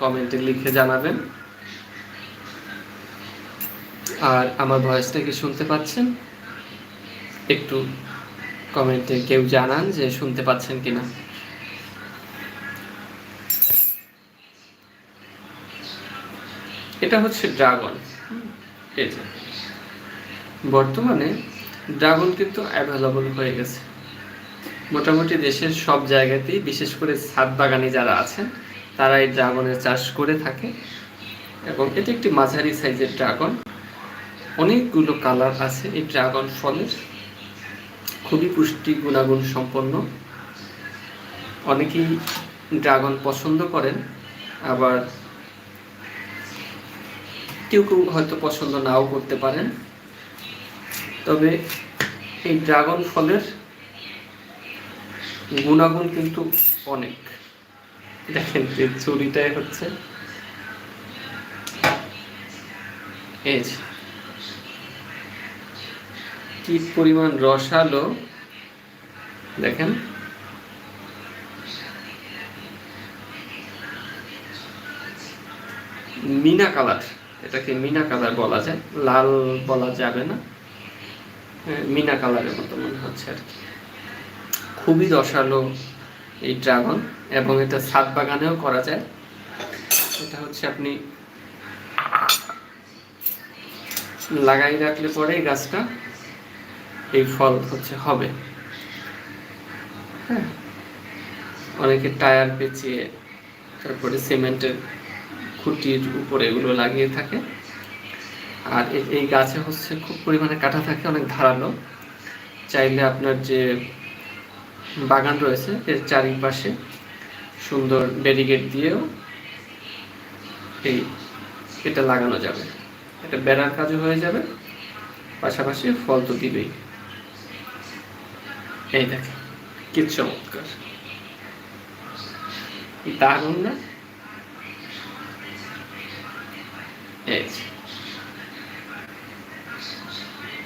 কমেন্টে লিখে জানাবেন। আর আমার ভয়েসটা কি শুনতে পাচ্ছেন? একটু কমেন্টে কেউ জানান যে শুনতে পাচ্ছেন কিনা। এটা হচ্ছে ড্রাগন। এই যে। বর্তমানে ড্রাগন কিন্তু অ্যাভেলেবল হয়ে গেছে। মোটামুটি দেশের সব জায়গাতেই, বিশেষ করে ছাদ বাগানি যারা আছেন তারা এই ড্রাগনের চাষ করে থাকে। এবং এটি একটি মাঝারি সাইজের ড্রাগন অনেকগুলো কালার আছে এই ড্রাগন ফলের। খুবই পুষ্টি গুণাগুণ সম্পন্ন। অনেকেই ড্রাগন পছন্দ করেন, আবার কেউ কেউ হয়তো পছন্দ নাও করতে পারেন। তবে এই ড্রাগন ফলের গুণাগুণ কিন্তু অনেক। দেখেন যে চুরিটাই হচ্ছে। এই কি পরিমাণ রসালো। দেখেন। মিনা কালার। এটাকে মিনা কালার বলা যায়। লাল বলা যাবে না। হ্যাঁ, মিনা কালারের মতো মনে হচ্ছে আর কি। খুবই রসালো। এই ড্রাগন এবং এটা ছাদ বাগানেও করা যায়। এটা হচ্ছে আপনি লাগাই রাখলে পরে এই গাছটা এই ফল হচ্ছে হবে। হ্যাঁ। অনেকে টায়ার পেঁচিয়ে তারপরে সিমেন্টের খুঁটির উপরে এগুলো লাগিয়ে থাকে। আর এই গাছে হচ্ছে খুব পরিমাণে কাটা থাকে, অনেক ধারালো। চাইলে আপনার যে বাগান রয়েছে এর চারিপাশে। সুন্দর ব্যারিকেড দিয়েও এই এটা লাগানো যাবে। এটা বেড়ার কাজও হয়ে যাবে, পাশাপাশি ফল তো দিবেই। এই দেখে কি চমৎকার। দারুণ না?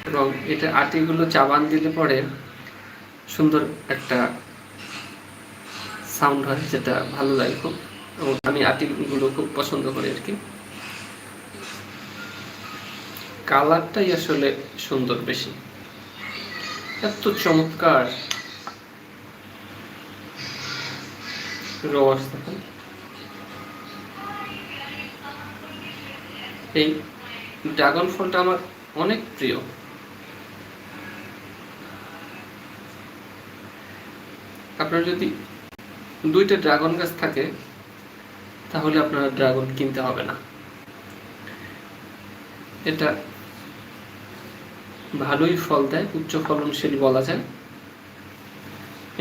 এবং এটা আটিগুলো চাবান দিলে পরে সুন্দর একটা সাউন্ড হয় যেটা ভালো লাগে খুব এবং আমি আটিগুলো খুব পছন্দ করি আর কি। কালারটাই আসলে সুন্দর বেশি। এত চমৎকার। এই ড্রাগন ফলটা আমার অনেক প্রিয়। আপনার যদি দুইটা ড্রাগন গাছ থাকে, তাহলে আপনার ড্রাগন কিনতে হবে না। এটা ভালোই ফল দেয়, উচ্চ ফলনশীল বলা যায়,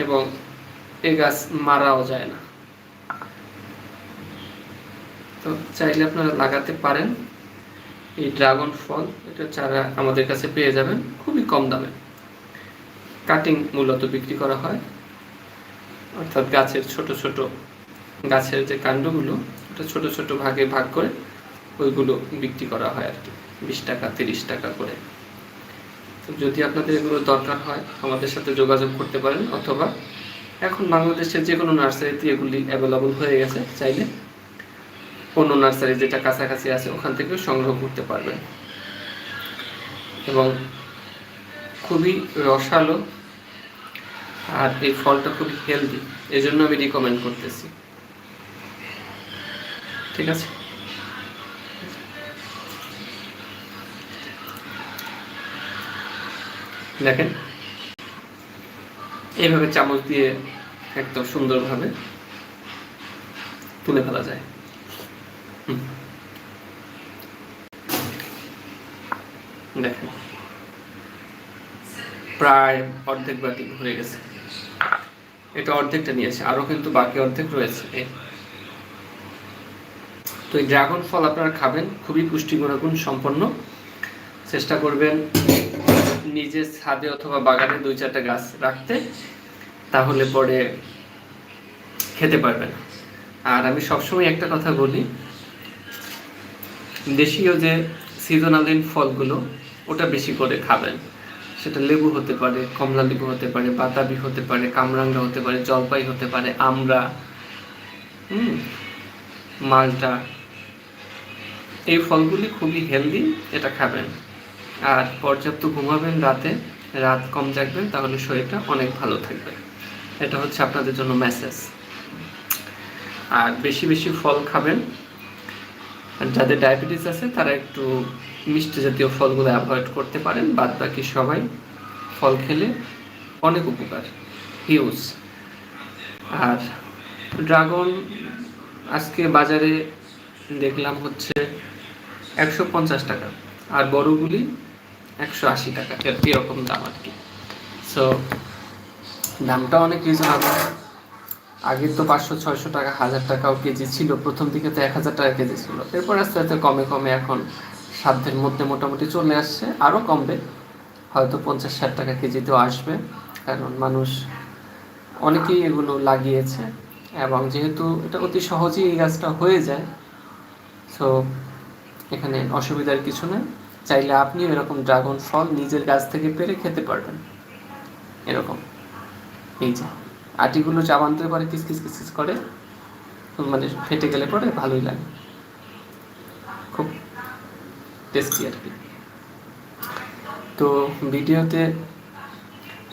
এবং এ গাছ মারাও যায় না। তো চাইলে আপনারা লাগাতে পারেন, এই ড্রাগন ফল, এটা চারা আমাদের কাছে পেয়ে যাবেন, খুবই কম দামে। কাটিং মূলত বিক্রি করা হয়। অর্থাৎ গাছের ছোট ছোট গাছের যে কাণ্ডগুলো, ওটা ছোট ছোট ভাগে ভাগ করে ওইগুলো বিক্রি করা হয় আর কি, বিশ টাকা, তিরিশ টাকা করে। তো যদি আপনাদের এগুলো দরকার হয়, আমাদের সাথে যোগাযোগ করতে পারেন অথবা এখন বাংলাদেশের যে কোনো নার্সারিতে এগুলি অ্যাভেলেবল হয়ে গেছে, চাইলে অন্য নার্সারি যেটা কাছাকাছি আছে, ওখান থেকেও সংগ্রহ করতে পারবেন। এবং খুবই রসালো আর এই ফলটা খুবই হেলদি এই জন্য আমি রিকমেন্ড করতেছি। ঠিক আছে? দেখেন, এইভাবে চামচ দিয়ে একদম সুন্দরভাবে তুলে ফেলা যায়। দেখেন, প্রায় অর্ধেক বাটি ভরে গেছে। এটা অর্ধেকটা নিয়েছে আরও কিন্তু বাকি অর্ধেক রয়েছে। তো এই ড্রাগন ফল আপনারা খাবেন, খুবই পুষ্টি গুণাগুণ সম্পন্ন। চেষ্টা করবেন নিজের ছাদে অথবা বাগানে দুই চারটা গাছ রাখতে, তাহলে পরে খেতে পারবেন। আর আমি সবসময় একটা কথা বলি, দেশীয় যে সিজনালিন ফলগুলো, ওটা বেশি করে খাবেন। সেটা লেবু হতে পারে, কমলা লেবু হতে পারে, বাতাবি হতে পারে, কামরাঙ্গা হতে পারে, জলপাই হতে পারে আমড়া হুম, মালটা, এই ফলগুলি খুবই হেলদি এটা খাবেন। আর পর্যাপ্ত ঘুমাবেন রাতে, রাত কম জাগবেন, তাহলে শরীরটা অনেক ভালো থাকবে। এটা হচ্ছে আপনাদের জন্য মেসেজ আর বেশি বেশি ফল খাবেন। যাদের ডায়াবেটিস আছে, তারা একটু মিষ্টি জাতীয় ফলগুলো অ্যাভয়েড করতে পারেন বাদ বাকি সবাই ফল খেলে অনেক উপকার হিউজ আর ড্রাগন আজকে বাজারে দেখলাম হচ্ছে একশো পঞ্চাশ টাকা, আর বড়গুলি একশো আশি টাকা, এর- এরকম দাম আর কি। সো দামটা অনেক রিজনেবল আগে তো পাঁচশো, ছয়শো টাকা, হাজার টাকাও কেজি ছিল, প্রথম দিকে তো এক হাজার টাকা কেজি ছিল। এরপর আস্তে আস্তে কমে কমে এখন সাধ্যের মধ্যে মোটামুটি চলে আসছে আরও কমবে। হয়তো পঞ্চাশ ষাট টাকা কেজিতেও আসবে, কারণ মানুষ অনেকেই এগুলো লাগিয়েছে এবং যেহেতু এটা অতি সহজেই এই গাছটা হয়ে যায় সো এখানে অসুবিধার কিছু নেই। চাইলে আপনিও এরকম ড্রাগন ফল নিজের গাছ থেকে পেরে খেতে পারবেন। এরকম। এই যে, আটিগুলো চাবানতে পারে, কিস কিস কিস কিস করে মানে ফেটে গেলে পরে ভালোই লাগে। খুব টেস্টি তো ভিডিওতে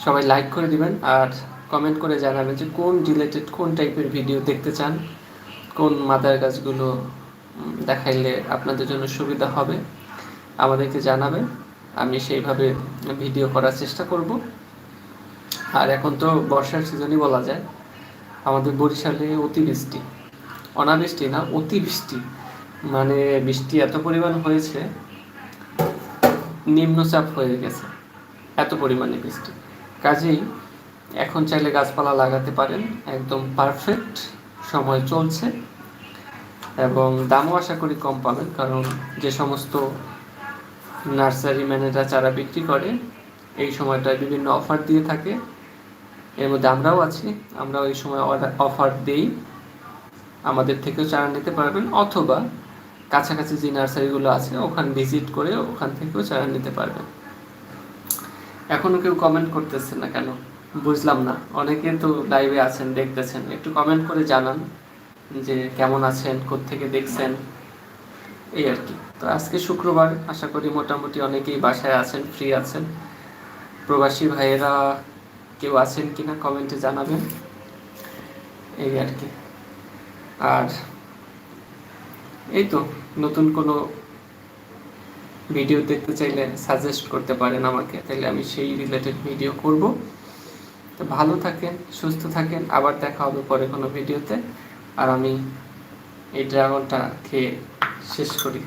সবাই লাইক করে দিবেন আর কমেন্ট করে জানাবেন যে কোন রিলেটেড কোন টাইপের ভিডিও দেখতে চান, কোন মাদার গাছগুলো দেখাইলে আপনাদের জন্য সুবিধা হবে, আমাদেরকে জানাবেন। আমি সেইভাবে ভিডিও করার চেষ্টা করব। আর এখন তো বর্ষার সিজনই বলা যায়। আমাদের বরিশালে অতিবৃষ্টি অনাবৃষ্টি না অতিবৃষ্টি মানে বৃষ্টি এত পরিমাণ হয়েছে নিম্নচাপ হয়ে গেছে, এত পরিমাণে বৃষ্টি। কাজেই এখন চাইলে গাছপালা লাগাতে পারেন, একদম পারফেক্ট সময় চলছে এবং দামও আশা করি কম পাবেন, কারণ যে সমস্ত নার্সারি ম্যানেরা চারা বিক্রি করে, এই সময়টায় বিভিন্ন অফার দিয়ে থাকে। এর মধ্যে আমরাও আছি, আমরাও এই সময় অফার দেই। আমাদের থেকেও চারা নিতে পারবেন অথবা কাছাকাছি যে নার্সারিগুলো আছে, ওখান ভিজিট করে ওখান থেকেও চারা নিতে পারবেন। এখনও কেউ কমেন্ট করতেছে না কেন? বুঝলাম না। অনেকে তো লাইভে আছেন, দেখতেছেন। একটু কমেন্ট করে জানান যে কেমন আছেন থেকে দেখছেন, এই আর কি। তো আজকে শুক্রবার, আশা করি মোটামুটি অনেকেই বাসায় আছেন ফ্রি আছেন। প্রবাসী ভাইয়েরা কেউ আছেন কিনা কমেন্টে জানাবেন। এই আর কি। আর এই তো নতুন কোনো ভিডিও দেখতে চাইলে সাজেস্ট করতে পারেন আমাকে তাহলে আমি সেই রিলেটেড ভিডিও করব। তো ভালো থাকেন, সুস্থ থাকেন, আবার দেখা হবে পরে কোনো ভিডিওতে আর আমি এই ড্রাগনটা খেয়ে শেষ করি।